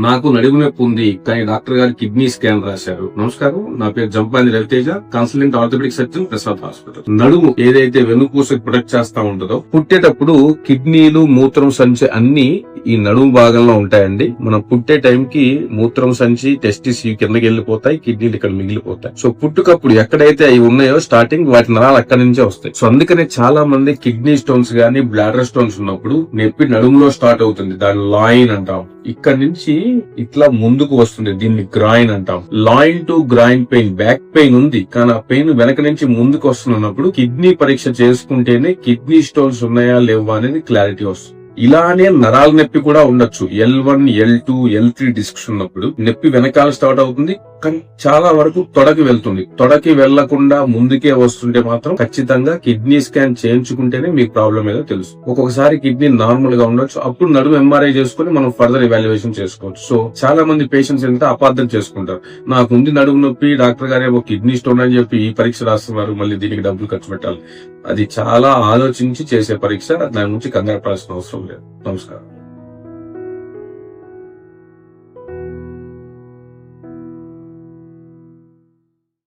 నాకు నడుము నొప్పి ఉంది కానీ డాక్టర్ గారు కిడ్నీ స్కాన్ రాశారు. నమస్కారం నా పేరు Jampani Raviteja consultant orthopaedic surgeon Prasad hospital. నడుము ఏదైతే వెన్నుపూసకు ప్రొటెక్ట్ చేస్తా ఉంటుందో పుట్టేటప్పుడు కిడ్నీలు మూత్రం సంచి అన్ని ఈ నడుము భాగంలో ఉంటాయండి. మనం పుట్టే టైం కి మూత్రం సంచి టెస్టిస్ ఈ కిందకి వెళ్ళిపోతాయి కిడ్నీలు ఇక్కడ మిగిలిపోతాయి. సో పుట్టుకప్పుడు ఎక్కడైతే అవి ఉన్నాయో స్టార్టింగ్ వాటి నరాలు అక్కడి నుంచే వస్తాయి. సో అందుకనే చాలా మంది కిడ్నీ స్టోన్స్ గానీ బ్లాడర్ స్టోన్స్ ఉన్నప్పుడు నొప్పి నడుములో స్టార్ట్ అవుతుంది. దాని లాయిన్ అంటాం. ఇక్కడ నుంచి ఇట్లా ముందుకు వస్తుంది. దీన్ని గ్రాయిన్ అంటాం. Loin to groin pain back pain ఉంది. కానీ ఆ పెయిన్ వెనక నుంచి ముందుకు వస్తున్నప్పుడు కిడ్నీ పరీక్ష చేసుకుంటేనే కిడ్నీ స్టోన్స్ ఉన్నాయా లేవా అనేది క్లారిటీ వస్తుంది. ఇలానే నరాల నొప్పి కూడా ఉండొచ్చు. L one L two L three discs ఉన్నప్పుడు నొప్పి వెనకాల స్టార్ట్ అవుతుంది. చాలా వరకు తొడకి వెళ్తుంది. తొడకి వెళ్ళకుండా ముందుకే వస్తుంటే మాత్రం ఖచ్చితంగా కిడ్నీ స్కాన్ చేయించుకుంటేనే మీకు ప్రాబ్లం ఏదో తెలుసు. ఒక్కొక్కసారి కిడ్నీ నార్మల్గా ఉండొచ్చు. అప్పుడు నడుము ఎంఆర్ఐ చేసుకుని మనం ఫర్దర్ ఇవాల్యుయేషన్ చేసుకోవచ్చు. సో చాలా మంది పేషెంట్స్ ఏంటంటే అపార్థం చేసుకుంటారు. నాకు ఉంది నడుము నొప్పి డాక్టర్ గారేమో కిడ్నీ స్టోన్ అని చెప్పి ఈ పరీక్ష రాస్తున్నారు మళ్ళీ దీనికి డబ్బులు ఖర్చు పెట్టాలి. అది చాలా ఆలోచించి చేసే పరీక్ష దాని గురించి కంగారు పడాల్సిన అవసరం లేదు. నమస్కారం.